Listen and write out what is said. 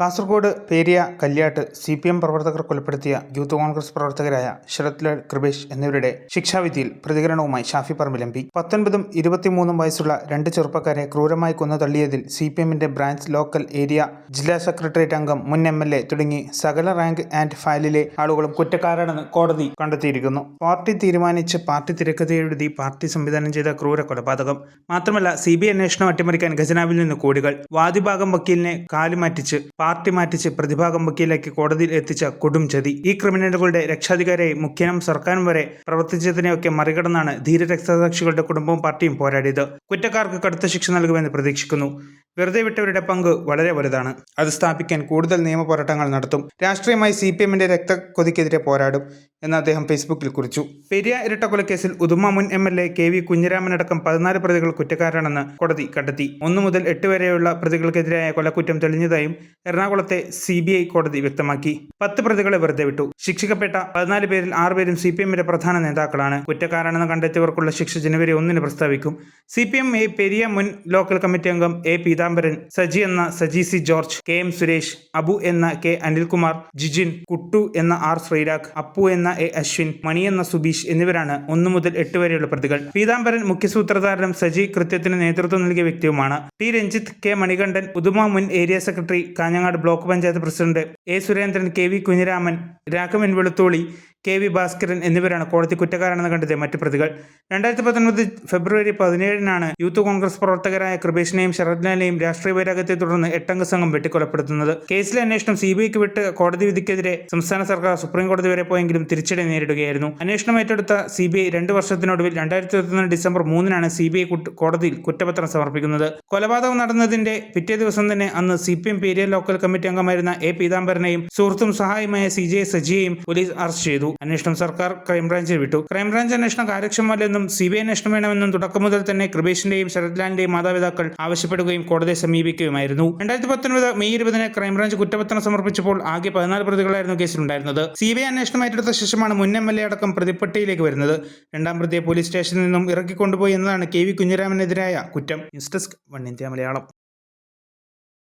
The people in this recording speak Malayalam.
Kasaragod Periya Kalyot C P M പ്രവർത്തകർ കൊലപ്പെടുത്തിയ യൂത്ത് കോൺഗ്രസ് പ്രവർത്തകരായ ശരത്ലാൽ കൃപേഷ് എന്നിവരുടെ ശിക്ഷാവിധിയിൽ പ്രതികരണവുമായി ഷാഫി പറമ്പിൽ പി. പത്തൊൻപതും ഇരുപത്തിമൂന്നും വയസ്സുള്ള രണ്ട് ചെറുപ്പക്കാരെ ക്രൂരമായി കൊന്നു തള്ളിയതിൽ സി പി എമ്മിന്റെ ബ്രാഞ്ച് ലോക്കൽ ഏരിയ ജില്ലാ സെക്രട്ടേറിയറ്റ് അംഗം മുൻ എം എൽ എ തുടങ്ങി സകല റാങ്ക് ആൻഡ് ഫയലിലെ ആളുകളും കുറ്റക്കാരാണെന്ന് കോടതി കണ്ടെത്തിയിരിക്കുന്നു. പാർട്ടി തീരുമാനിച്ച് പാർട്ടി തിരക്കഥയെഴുതി പാർട്ടി സംവിധാനം ചെയ്ത ക്രൂര കൊലപാതകം. മാത്രമല്ല സി ബി അന്വേഷണം അട്ടിമറിക്കാൻ ഖജനാവിൽ നിന്ന് കോടികൾ വാദിഭാഗം വക്കീലിനെ കാലുമാറ്റിച്ച് പാർട്ടി മാറ്റിച്ച് പ്രതിഭാഗം വക്കീലേക്ക് കോടതിയിൽ എത്തിച്ച കൊടും ചതി. ഈ ക്രിമിനലുകളുടെ രക്ഷാധികാരിയായി മുഖ്യനും സർക്കാരും വരെ പ്രവർത്തിച്ചതിനെയൊക്കെ മറികടന്നാണ് ധീര രക്തസാക്ഷികളുടെ കുടുംബവും പാർട്ടിയും പോരാടിയത്. കുറ്റക്കാർക്ക് കടുത്ത ശിക്ഷ നൽകുമെന്ന് പ്രതീക്ഷിക്കുന്നു. വെറുതെ വിട്ടവരുടെ പങ്ക് വളരെ വലുതാണ്. അത് സ്ഥാപിക്കാൻ കൂടുതൽ നിയമ പോരാട്ടങ്ങൾ നടത്തും. രാഷ്ട്രീയമായി സി പി എമ്മിന്റെ രക്തക്കൊതിക്കെതിരെ പോരാടും. എന്ന് അദ്ദേഹം ഫേസ്ബുക്കിൽ കുറിച്ചു. പെരിയ ഇരട്ടക്കൊലക്കേസിൽ ഉദുമ മുൻ M L A K V കുഞ്ഞിരാമനടക്കം പതിനാല് പ്രതികൾ കുറ്റക്കാരാണെന്ന് കോടതി കണ്ടെത്തി. ഒന്നു മുതൽ എട്ട് വരെയുള്ള പ്രതികൾക്കെതിരായ കൊലക്കുറ്റം തെളിഞ്ഞതായും എറണാകുളത്തെ സി ബി ഐ കോടതി വ്യക്തമാക്കി. പത്ത് പ്രതികളെ വെറുതെ വിട്ടു. ശിക്ഷിക്കപ്പെട്ട പതിനാല് പേരിൽ ആറുപേരും സി പി എമ്മിന്റെ പ്രധാന നേതാക്കളാണ്. കുറ്റക്കാരാണെന്ന് കണ്ടെത്തിയവർക്കുള്ള ശിക്ഷ ജനുവരി ഒന്നിന് പ്രസ്താവിക്കും. C P M A Periya മുൻ ലോക്കൽ കമ്മിറ്റി അംഗം എ പീതാംബരൻ സജി എന്ന Saji C George K M Suresh Abu എന്ന കെ അനിൽകുമാർ ജിജിൻ കുട്ടു എന്ന ആർ ശ്രീരാഗ് അപ്പു എന്ന എ അശ്വിൻ മണി എന്ന സുബീഷ് എന്നിവരാണ് ഒന്നു മുതൽ എട്ട് വരെയുള്ള പ്രതികൾ. പീതാംബരൻ മുഖ്യസൂത്രധാരനും സജി കൃത്യത്തിന് നേതൃത്വം നൽകിയ വ്യക്തിയുമാണ്. T Ranjith K. Manikandan Uduma മുൻ area secretary Kanhangad block panchayat president A. Surendran K. V. Kunhiraman Raghavan Velutholi K V Bhaskaran എന്നിവരാണ് കോടതി കുറ്റക്കാരാണെന്ന് കണ്ടത് മറ്റ് പ്രതികൾ. രണ്ടായിരത്തി പത്തൊൻപത് ഫെബ്രുവരി പതിനേഴിനാണ് യൂത്ത് കോൺഗ്രസ് പ്രവർത്തകരായ കൃപേഷിനെയും ശരത്ലാലിനെയും രാഷ്ട്രീയ വൈരാഗ്യത്തെ തുടർന്ന് എട്ടംഗ സംഘം വെട്ടിക്കൊലപ്പെടുത്തുന്നത്. കേസിലെ അന്വേഷണം സി ബി ഐക്ക് വിട്ട് കോടതി വിധിക്കെതിരെ സംസ്ഥാന സർക്കാർ സുപ്രീം കോടതി വരെ പോയെങ്കിലും തിരിച്ചടി നേരിടുകയായിരുന്നു. അന്വേഷണം ഏറ്റെടുത്ത സി ബി ഐ രണ്ട് വർഷത്തിനൊടുവിൽ രണ്ടായിരത്തി ഇരുപത്തൊന്ന് ഡിസംബർ മൂന്നിനാണ് സി ബി ഐ കോടതിയിൽ കുറ്റപത്രം സമർപ്പിക്കുന്നത്. കൊലപാതകം നടന്നതിന്റെ പിറ്റേ ദിവസം തന്നെ അന്ന് C P M Periya local committee അംഗമായിരുന്ന എ പീതാംബരനെയും സുഹൃത്തും സഹായിയുമായ സി ജെ സജിയെയും പോലീസ് അറസ്റ്റ് അന്വേഷണം സർക്കാർ ക്രൈംബ്രാഞ്ചിൽ വിട്ടു. ക്രൈംബ്രാഞ്ച് അന്വേഷണം കാര്യക്ഷമമല്ലെന്നും സി ബി അന്വേഷണം വേണമെന്നും തുടക്കം മുതൽ തന്നെ കൃപേഷിന്റെയും ശരത്ലാലിന്റെയും മാതാപിതാക്കൾ ആവശ്യപ്പെടുകയും കോടതിയെ സമീപിക്കുകയുമായിരുന്നു. രണ്ടായിരത്തി പത്തൊൻപത് മെയ് ഇരുപതിന് ക്രൈംബ്രാഞ്ച് കുറ്റപത്രം സമർപ്പിച്ചപ്പോൾ ആകെ പതിനാല് പ്രതികളായിരുന്നു കേസിലുണ്ടായിരുന്നത്. സി ബി ഐ അന്വേഷണം ഏറ്റെടുത്ത ശേഷമാണ് മുൻ എം എൽ എ അടക്കം പ്രതിപ്പട്ടിയിലേക്ക് വരുന്നത്. രണ്ടാം പ്രതിയെ പോലീസ് സ്റ്റേഷനിൽ നിന്നും ഇറക്കിക്കൊണ്ടുപോയി എന്നതാണ് കെ വി കുഞ്ഞിരാമനെതിരായ കുറ്റം. News desk one India Malayalam.